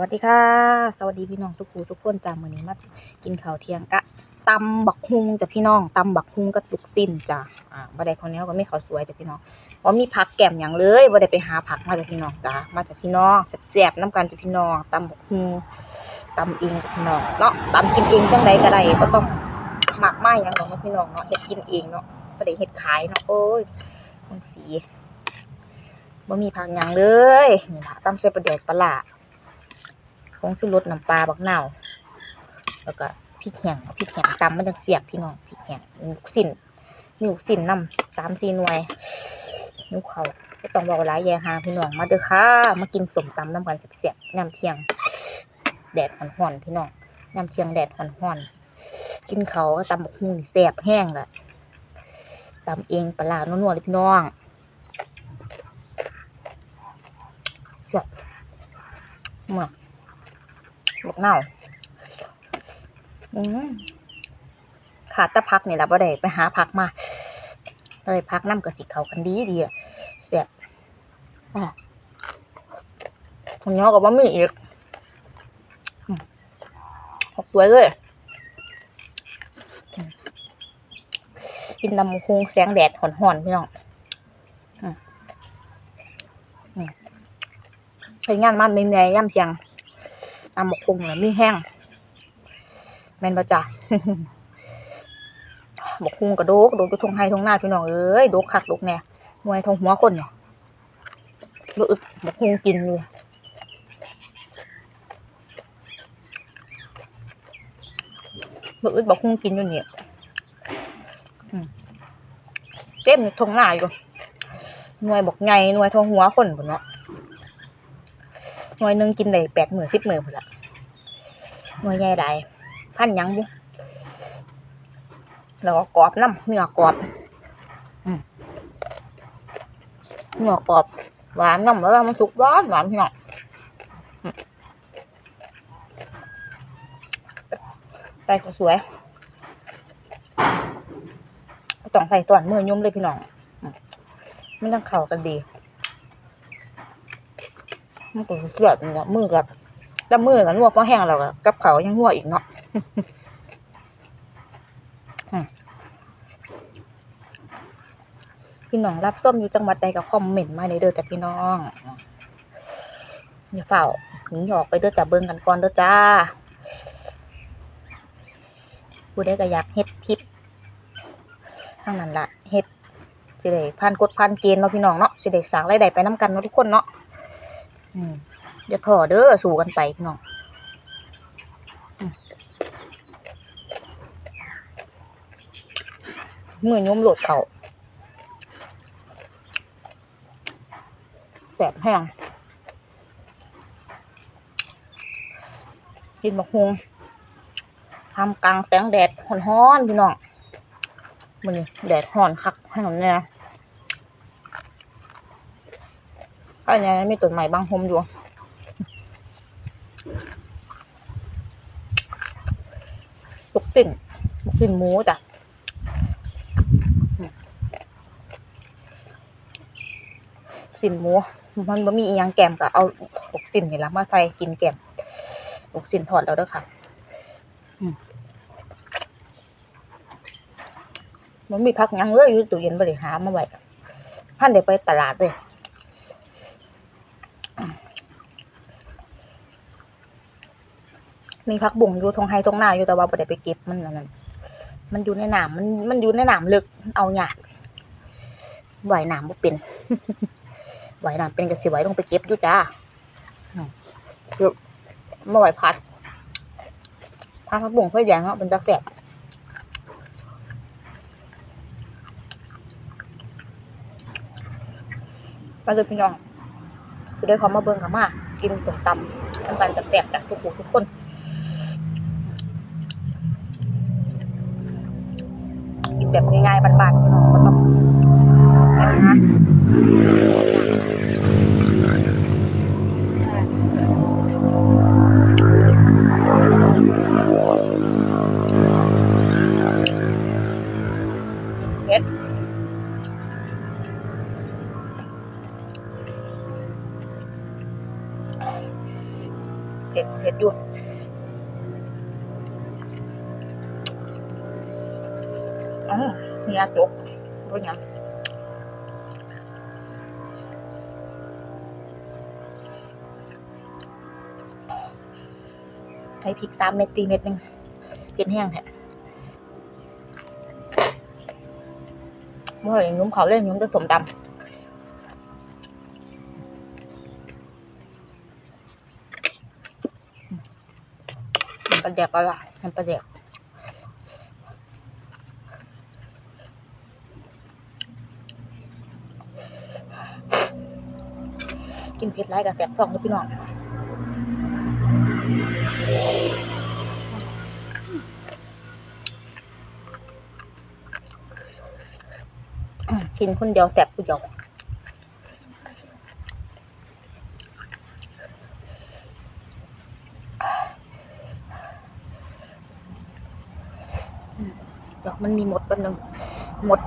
วัสดีค่ะ สวัสดีพี่น้องสุขูสุขคนจ้ามื้อนี้มากินข้าวเที่ยงกะตำบักฮุงจ้ะพี่น้องตำบักฮุงกับลูกสิ้นจ้ะอ่าบ่ได้ข้าวเหนียก็ไมีข้าวสวยจ้ะพี่น้องบ่มีผักแก้มหยังเลยบ่ได้ไปหาผักมาจ้ะพี่น้องจ้ะมาจากพี่น้องแซ่บๆนํกันจ้ะพี่น้องตำบักฮุงตำเองจ้ะพี่น้องเนาะตำกินเองจังไดก็ได้บ่ต้องหมักไมาหยังดอกเนาะพี่น้องเนาะเฮ็ดกินเองเนาะบ่ได้เฮ็ดขายเนาะโอ้ยมันสีบ่มีผักหยังเลยนี่ล่ะตำใส่ปลาแดกปลาร้า งชูรสน้ำปลาบักเน่าแล้วก็พริกแห้งพริกแห้งตำมันจะเสียบพี่น้องพริกแห้งมีลูกสิ้นมีลูกสิ้นน้ำสามสี่หน่วยนิ้วเขาก็ต้องบอกหลายแย่หาพี่น้องมาเด้อค่ะ มากินสมตำน้ำกันเสียบๆยำเที่ยง แดดห่อนๆพี่น้องยำเที่ยงแดดห่อนๆกินเขาตำบักหุ่งแสบแห้งแหละตำเองปลาร้านัวๆเลยพี่น้องแบบมา บักเน่าอืมขาดแต่พักนี่แหละบ่ได้ไปหาพักมาเลยพักน้ำกับสิเขากันดีดีอะแซ่บอะคนย้อกับว่ามีอีกหกตัวเลย กินน้ำคงแสงแดดห่อนๆพี่น้องอืมอืมใช้งานมาไม่แม่ย่ำเทียง ตำบักคงเลยมีแห้งแม่นบ่จ้ะบักคงกระโดกโดกอยู่ทงไห้ทงหน้าพี่น้องเอ้ยโดกคักโดกแน่หน่วยทงหัวคนเนี่ยบ่อึดบักคงกินอยู่บ่อึดบักคงกินอยู่นี่อืมเต็มทงหน้าอยู่หน่วยบักไงหน่วยทงหัวคนพุ่นเนาะ หน่วยหนึ่งกินได้แปดหมื่นสิบหมื่นพุ่ละหน่วยใหญ่ได้พันยังบุแล้วก็กรอบน้ำเนื้อกรอบเนื้อกรอบหวานน้ำแล้วมันสุกหวานหวานพี่น้องอืมใส่ข้าวสวยบ่ต้องใส่ตอนมือยุ่มเลยพี่น้องอืมมันต้องเข้ากันดี มันก็เกลือเนาะมือกับแล้วมือกับนวดเพราะแห้งแล้วก็กับเขายังนวอีกเนาะพี่น้องรับส้มอยู่จังหวัดใดก็คอมเมนต์มาเลยเด้อแต่พี่น้องอย่าเฝ้าหนีออกไปเด้อจ้าเบิ่งกันก่อนเด้อจ้าผู้ใดก็อยากเฮ็ดคลิปทั้งนั้นล่ะเฮ็ดสิได้ผ่านกฎผ่านเกณฑ์เนาะพี่น้องเนาะสิได้สร้างรายได้ไปนํกันเนาะทุกคนเนาะ อืมเดี๋ยวถอเด้อสู่กันไปพี่น้องอืมมือยุ่มโหลดเขาแสบแห้งกินมะฮวงทำกลางแสงแดดฮ้อนๆพี่น้องมันนี่แดดฮ้อนคักให้ผมเนี่ย อันนี้มีต้นไม้บางหมอยู่ลูกติ่นลูกติ่นหมูจ้ะสินหมู มันบ่มีอีหยังแกมก็เอาลูกสินนี่ละมาใส่กินแกมลูกสินทอดแล้วเด้อค่ะมันมีพักยังเลยอยู่ตู้เย็นบ่ได้หามาไว้พันได้ไปตลาดเลย มีพักบุ่งอยู่ทงไฮทงหน้าอยู่แต่ว่าบ่ได้ไปเก็บมันนั่นมันอยู่ในหน้ำมันมันอยู่ในหน้ำลึกเอายากว่ายน้ำบ่เป็นว่ายน้ำเป็นก็สิไหวลงไปเก็บอยู่จ้าอืมเก็บมาไหวพัดพัดพักบุ่งเพื่อแยงเนาะเป็นตะแสบมาเลยพี่น้องคือได้เขามาเบิ่งกับมา กินตุ่มตำน้ำกันแสบจากทุกผู้ทุกคน กิน แบบง่ายๆบานๆพี่น้องก็ต้องนะเผ็ดผ็ดเผ็ดอยู่ เนี่ยจกเป็นหยังใช้พริกสามเม็ดตีเม็ดหนึ่งเผ็ดแห้งแท้เมื่อไหร่ยุ้มเขาเล่นยุ้มจะสมดำมันประเดกอะไรมันประเดก กินเผ็ดไรกับแสบท้องนะพี่น้องกินคนเดียวแสบผู้เดียวเดี๋ยวมันมีหมดแป๊บนึงหมด